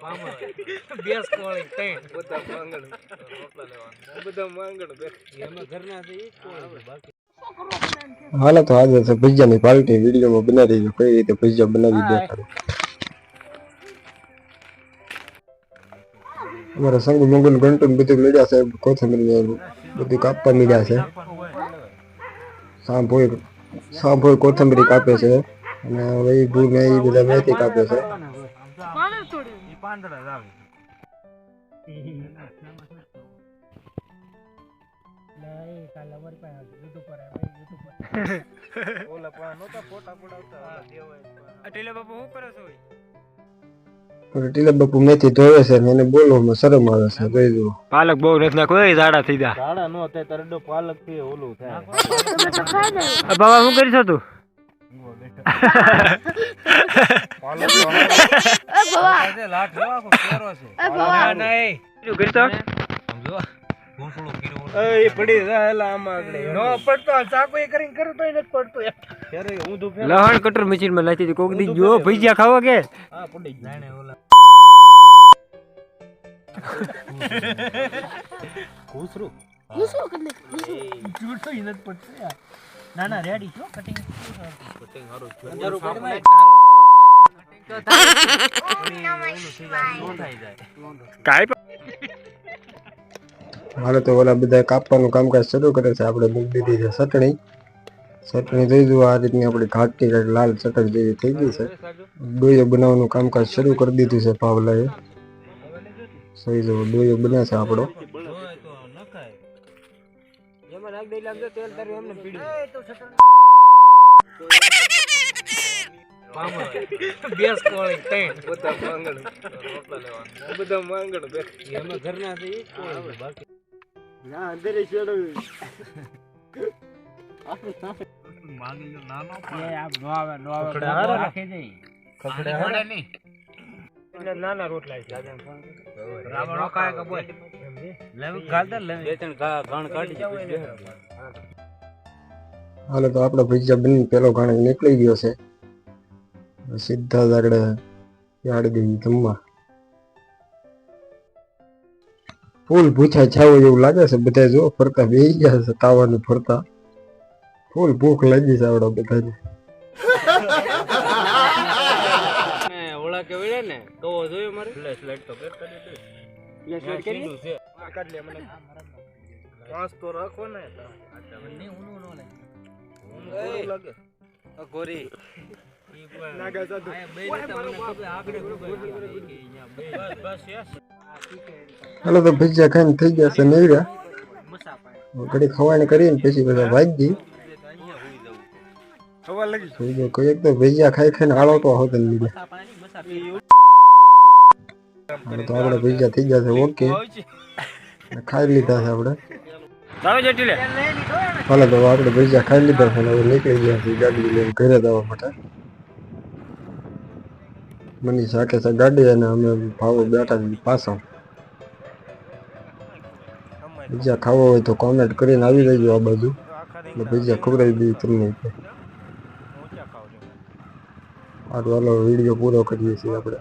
બેસ કોળી ત્રણ. બધા માંગણ રોટલા લેવાના. બધા માંગણ એમાં ઘરના છે જ કોળી બાકી. હાલો તો આજે છે ભજીયાની પાર્ટી વિડીયોમાં બનાવી દેજો કઈ રીતે ભજીયા બનાવી દેખાડું. અમારા સંગ મંગલ ઘંટુ બધું મળ્યા છે કોથમીર ને બધું કાપવા મળ્યા છે. સાંભોય સાંભોય કોથમીર કાપે છે. અને હવે ભૂ ને એ બધા મેથી કાપે છે. પાંદડા જ આવે. ઓલા પણ નહોતા ફોટા પડાવતા ઓલા દેવાય અટેલે બાપુ શું કરે છો? પણ ટીલા બાપુ મેથી ધોવે છે એને બોલવામાં શરમ આવે છે કહી દઉં પાલક બહુ નથી નાખો એ ઝાડા થઈ જા. ઝાડા નો થાય તરડો પાલકથી ઓલું થાય. બાબા શું કરી છો તું? પાલક આજે લાઠ લેવા કો કેરો છે. ના નહીં. શું કરી તો? સમજો? ગોંસળો કર્યો એ પડી રહેલા આમાં આગળ. નો પડતો ચાકુ એ કરીને કરું તો નથી પડતો ત્યારે ઊંધું ફેર લહણ કટર મશીનમાં લાતી કોક દી જો ભજીયા ખાવા કે? હા પડી જાણે ઓલા. ઘૂસરું. જૂઠો ઈ નથી પડતો યાર. ના ના રેડી છો? કટિંગ કટિંગ હારું કાઈ હાલો તો ઓલા બધા કાપવાનું કામકાજ શરૂ કરે છે. આપણે મૂકી દીધી છે ચટણી. ચટણી જોઈ જુઓ આ રીતની આપણી ઘાટી લાલ ચટણી જેવી થઈ ગઈ છે. ડોયો બનાવવાનું કામકાજ શરૂ કરી દીધું છે પાવલાએ. જોઈ જુઓ ડોયો બને છે આપણો. એમાં નાખ દઈ લાગજો તેલ તારું એમને પીડ્યું બેસ કોળી ત્રણ બધા માંગણ રોટલા લેવાના. બધા માંગણ એમાં ઘરના છે ઈ જ કોળી બાકી. ના અંદર છેડો માંગીલો નાનો એ આપ નો આવે નો આવે? રાખી દે. ખખડે હારે? નહીં. નાના રોટલા છે. રાવણો કાય કે બોલ લેવું ગાલતા લે બે ત્રણ ઘણ કાઢી હાલો તો આપણો ભજીયા બની પેલો ઘાણો નીકળી ગયો છે. સીધા આગળ યાડ ગઈ જમવા ફૂલ ભૂછા છાવો જેવું લાગે છે બધા જો ફરતા બેસી ગયા છે તાવાનું ફરતા. ફૂલ ભૂખ લાગી છે આવડા બધાને. ઓળા કે વળે ને તો જોયો મારે. ફ્લેશ લાઈટ તો કરી દે. ફ્લેશ લાઈટ કરી છે. કાઢ લે મને. પાંચ તો રાખો ને. ઊંધું લાગે. ગોરી નાગા સાધુ હાલો તો ભજીયા ખાઈને થઈ ગયા છે નવર્યા ઘડી ખવાણી કરીને પછી બધા ભાગી કોઈ એક તો ભજીયા ખાઈ ખાઈને આળો તો હોત ને હાલો તો આપણે ભજીયા થઈ ગયા છે ઓકે ખાઈ લીધા છે આપણે લાવે જટી લે હાલો તો આપણે ભજીયા ખાઈ લીધા છે હવે નીકળી ગયા છે ગાડી લઈને ઘરે જવા માટે મની સાથે છે ગાડી અને અમે ભાવો બેઠા પાછા. બીજા ખાવા હોય તો કોમેન્ટ કરીને આવી જજો આ બાજુ. એટલે ભજીયા ખવડાવી દઈએ તમને સારું હાલો વીડિયો પૂરો કરીએ છીએ આપણે.